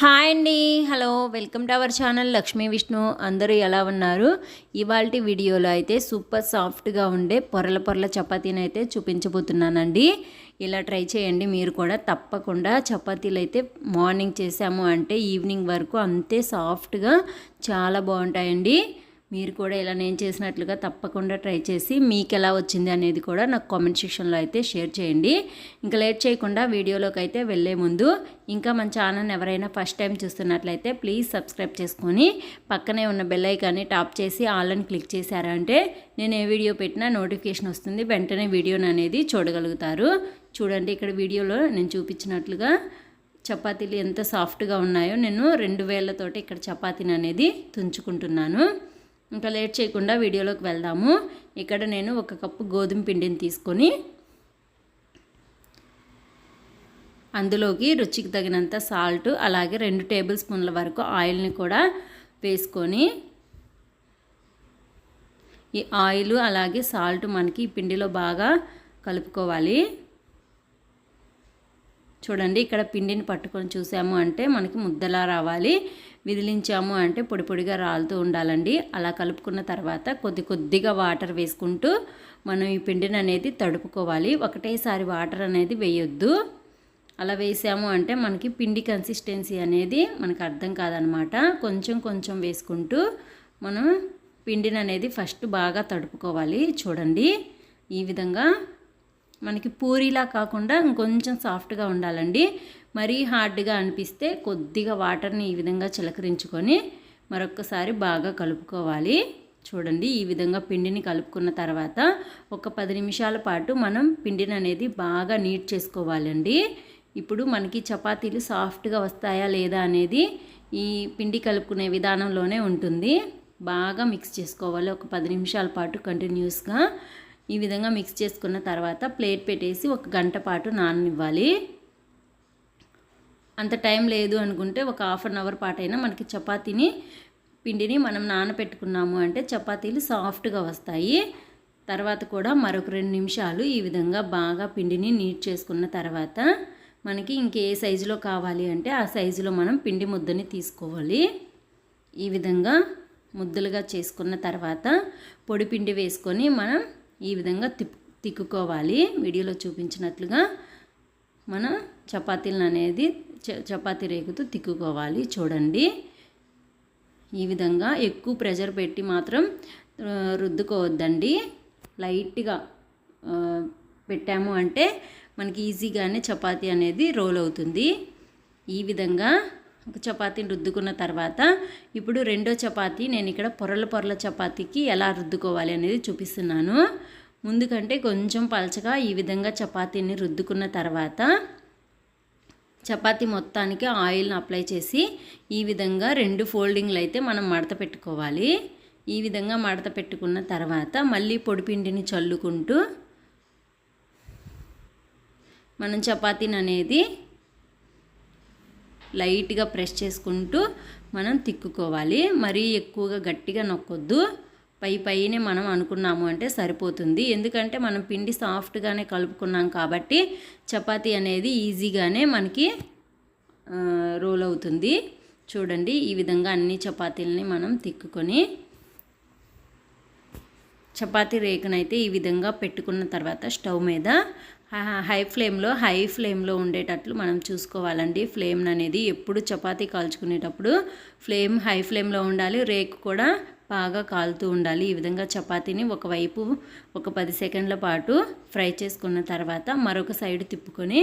Hi అండి. Hello welcome to our channel Lakshmi Vishnu. అందరూ ఎలా ఉన్నారు? ఇవాళ వీడియోలో అయితే సూపర్ సాఫ్ట్గా ఉండే పొరల పొరల చపాతీని అయితే చూపించబోతున్నానండి. ఇలా ట్రై చేయండి మీరు కూడా తప్పకుండా చపాతీలు అయితే మార్నింగ్ చేసాము అంటే ఈవినింగ్ వరకు అంతే సాఫ్ట్గా చాలా బాగుంటాయండి. మీరు కూడా ఇలా నేను చేసినట్లుగా తప్పకుండా ట్రై చేసి మీకు ఎలా వచ్చింది అనేది కూడా నాకు కామెంట్ సెక్షన్లో అయితే షేర్ చేయండి. ఇంకా లేట్ చేయకుండా వీడియోలోకి అయితే వెళ్ళే ముందు ఇంకా మన ఛానల్ ఎవరైనా ఫస్ట్ టైం చూస్తున్నట్లయితే ప్లీజ్ సబ్స్క్రైబ్ చేసుకొని పక్కనే ఉన్న బెల్ ఐకాన్ని టాప్ చేసి ఆల్ అని క్లిక్ చేశారంటే నేను ఏ వీడియో పెట్టినా నోటిఫికేషన్ వస్తుంది. వెంటనే వీడియోని అనేది చూడగలుగుతారు. చూడండి ఇక్కడ వీడియోలో నేను చూపించినట్లుగా చపాతీలు ఎంత సాఫ్ట్గా ఉన్నాయో నేను రెండు వేలతోటి ఇక్కడ చపాతీని అనేది తుంచుకుంటున్నాను. ఇంకా లేట్ చేయకుండా వీడియోలోకి వెళ్దాము. ఇక్కడ నేను ఒక కప్పు గోధుమ పిండిని తీసుకొని అందులోకి రుచికి తగినంత సాల్ట్ అలాగే రెండు టేబుల్ స్పూన్ల వరకు ఆయిల్ని కూడా వేసుకొని ఈ ఆయిల్ అలాగే సాల్ట్ మనకి ఈ పిండిలో బాగా కలుపుకోవాలి. చూడండి ఇక్కడ పిండిని పట్టుకొని చూసాము అంటే మనకి ముద్దలా రావాలి. విదిలించాము అంటే పొడి పొడిగా రాలుతూ ఉండాలండి. అలా కలుపుకున్న తర్వాత కొద్ది కొద్దిగా వాటర్ వేసుకుంటూ మనం ఈ పిండిని అనేది తడుపుకోవాలి. ఒకటేసారి వాటర్ అనేది వేయొద్దు. అలా వేసాము అంటే మనకి పిండి కన్సిస్టెన్సీ అనేది మనకు అర్థం కాదనమాట. కొంచెం కొంచెం వేసుకుంటూ మనం పిండిని అనేది ఫస్ట్ బాగా తడుపుకోవాలి. చూడండి. ఈ విధంగా మనకి పూరీలా కాకుండా ఇంకొంచెం సాఫ్ట్గా ఉండాలండి. మరీ హార్డ్గా అనిపిస్తే కొద్దిగా వాటర్ని ఈ విధంగా చిలకరించుకొని మరొకసారి బాగా కలుపుకోవాలి. చూడండి ఈ విధంగా పిండిని కలుపుకున్న తర్వాత ఒక పది నిమిషాల పాటు మనం పిండిని అనేది బాగా నీట్ చేసుకోవాలండి. ఇప్పుడు మనకి చపాతీలు సాఫ్ట్గా వస్తాయా లేదా అనేది ఈ పిండి కలుపుకునే విధానంలోనే ఉంటుంది. బాగా మిక్స్ చేసుకోవాలి. ఒక పది నిమిషాల పాటు కంటిన్యూస్గా ఈ విధంగా మిక్స్ చేసుకున్న తర్వాత ప్లేట్ పెట్టేసి ఒక గంట పాటు నాననివ్వాలి. అంత టైం లేదు అనుకుంటే ఒక హాఫ్ అన్ అవర్ పాటైనా మనకి చపాతీని పిండిని మనం నానపెట్టుకున్నాము అంటే చపాతీలు సాఫ్ట్గా వస్తాయి. తర్వాత కూడా మరొక రెండు నిమిషాలు ఈ విధంగా బాగా పిండిని నీట్ చేసుకున్న తర్వాత మనకి ఇంకే సైజులో కావాలి అంటే ఆ సైజులో మనం పిండి ముద్దని తీసుకోవాలి. ఈ విధంగా ముద్దలుగా చేసుకున్న తర్వాత పొడి పిండి వేసుకొని మనం ఈ విధంగా తిక్కుకోవాలి. వీడియోలో చూపించినట్లుగా మనం చపాతీలను అనేది చపాతీ రేకుతో తిక్కుకోవాలి. చూడండి. ఈ విధంగా ఎక్కువ ప్రెషర్ పెట్టి మాత్రం రుద్దుకోవద్దండి. లైట్గా పెట్టాము అంటే మనకి ఈజీగానే చపాతీ అనేది రోల్ అవుతుంది. ఈ విధంగా ఒక చపాతీని రుద్దుకున్న తర్వాత ఇప్పుడు రెండో చపాతీ నేను ఇక్కడ పొరల పొరల చపాతీకి ఎలా రుద్దుకోవాలి అనేది చూపిస్తున్నాను. ముందుకంటే కొంచెం పలచగా ఈ విధంగా చపాతీని రుద్దుకున్న తర్వాత చపాతి మొత్తానికి ఆయిల్ని అప్లై చేసి ఈ విధంగా రెండు ఫోల్డింగ్లు అయితే మనం మడత పెట్టుకోవాలి. ఈ విధంగా మడత పెట్టుకున్న తర్వాత మళ్ళీ పొడిపిండిని చల్లుకుంటూ మనం చపాతీని అనేది లైట్గా ప్రెస్ చేసుకుంటూ మనం తిక్కుకోవాలి. మరీ ఎక్కువగా గట్టిగా నొక్కొద్దు. పై పైనే మనం అనుకున్నాము అంటే సరిపోతుంది. ఎందుకంటే మనం పిండి సాఫ్ట్గానే కలుపుకున్నాం కాబట్టి చపాతీ అనేది ఈజీగానే మనకి రోల్ అవుతుంది. చూడండి ఈ విధంగా అన్ని చపాతీలని మనం తిక్కుకొని చపాతీ రేకునైతే ఈ విధంగా పెట్టుకున్న తర్వాత స్టవ్ మీద హై ఫ్లేమ్లో హై ఫ్లేమ్లో ఉండేటట్లు మనం చూసుకోవాలండి. ఫ్లేమ్ అనేది ఎప్పుడు చపాతీ కాల్చుకునేటప్పుడు ఫ్లేమ్ హై ఫ్లేమ్లో ఉండాలి. రేకు కూడా బాగా కాలుతూ ఉండాలి. ఈ విధంగా చపాతీని ఒకవైపు ఒక పది సెకండ్ల పాటు ఫ్రై చేసుకున్న తర్వాత మరొక సైడ్ తిప్పుకొని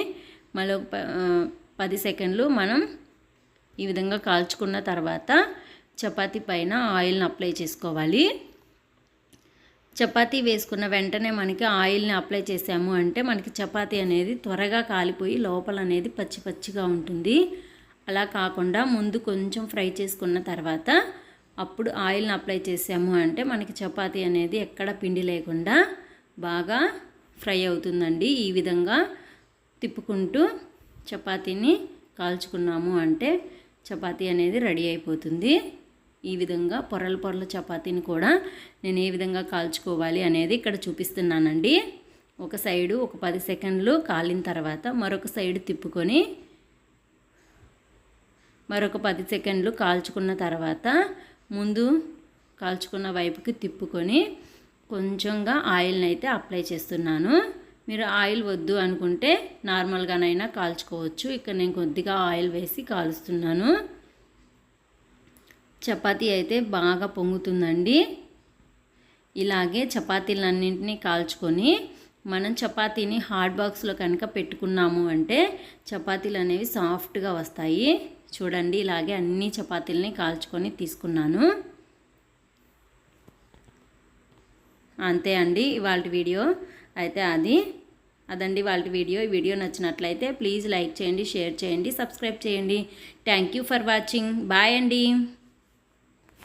మరొక పది సెకండ్లు మనం ఈ విధంగా కాల్చుకున్న తర్వాత చపాతీ పైన ఆయిల్ని అప్లై చేసుకోవాలి. చపాతీ వేసుకున్న వెంటనే మనకి ఆయిల్ని అప్లై చేసాము అంటే మనకి చపాతీ అనేది త్వరగా కాలిపోయి లోపల అనేది పచ్చి పచ్చిగా ఉంటుంది. అలా కాకుండా ముందు కొంచెం ఫ్రై చేసుకున్న తర్వాత అప్పుడు ఆయిల్ని అప్లై చేసాము అంటే మనకి చపాతీ అనేది ఎక్కడ పిండి లేకుండా బాగా ఫ్రై అవుతుందండి. ఈ విధంగా తిప్పుకుంటూ చపాతీని కాల్చుకున్నాము అంటే చపాతీ అనేది రెడీ అయిపోతుంది. ఈ విధంగా పొరల పొరల చపాతీని కూడా నేను ఏ విధంగా కాల్చుకోవాలి అనేది ఇక్కడ చూపిస్తున్నానండి. ఒక సైడు ఒక పది సెకండ్లు కాలిన తర్వాత మరొక సైడు తిప్పుకొని మరొక పది సెకండ్లు కాల్చుకున్న తర్వాత ముందు కాల్చుకున్న వైపుకి తిప్పుకొని కొంచెంగా ఆయిల్ని అయితే అప్లై చేస్తున్నాను. మీరు ఆయిల్ వద్దు అనుకుంటే నార్మల్గానైనా కాల్చుకోవచ్చు. ఇక్కడ నేను కొద్దిగా ఆయిల్ వేసి కాలుస్తున్నాను. చపాతీ అయితే బాగా పొంగుతుందండి. ఇలాగే చపాతీలన్నింటినీ కాల్చుకొని మనం చపాతీని హాట్ బాక్స్లో కనుక పెట్టుకున్నాము అంటే చపాతీలు అనేవి సాఫ్ట్గా వస్తాయి. చూడండి ఇలాగే అన్ని చపాతీలని కాల్చుకొని తీసుకున్నాను. అంతే అండి ఇవాళ వీడియో. అయితే అది అదండి వాళ్ళ వీడియో. ఈ వీడియో నచ్చినట్లయితే ప్లీజ్ లైక్ చేయండి షేర్ చేయండి సబ్స్క్రైబ్ చేయండి. Thank you for watching. Bye అండి.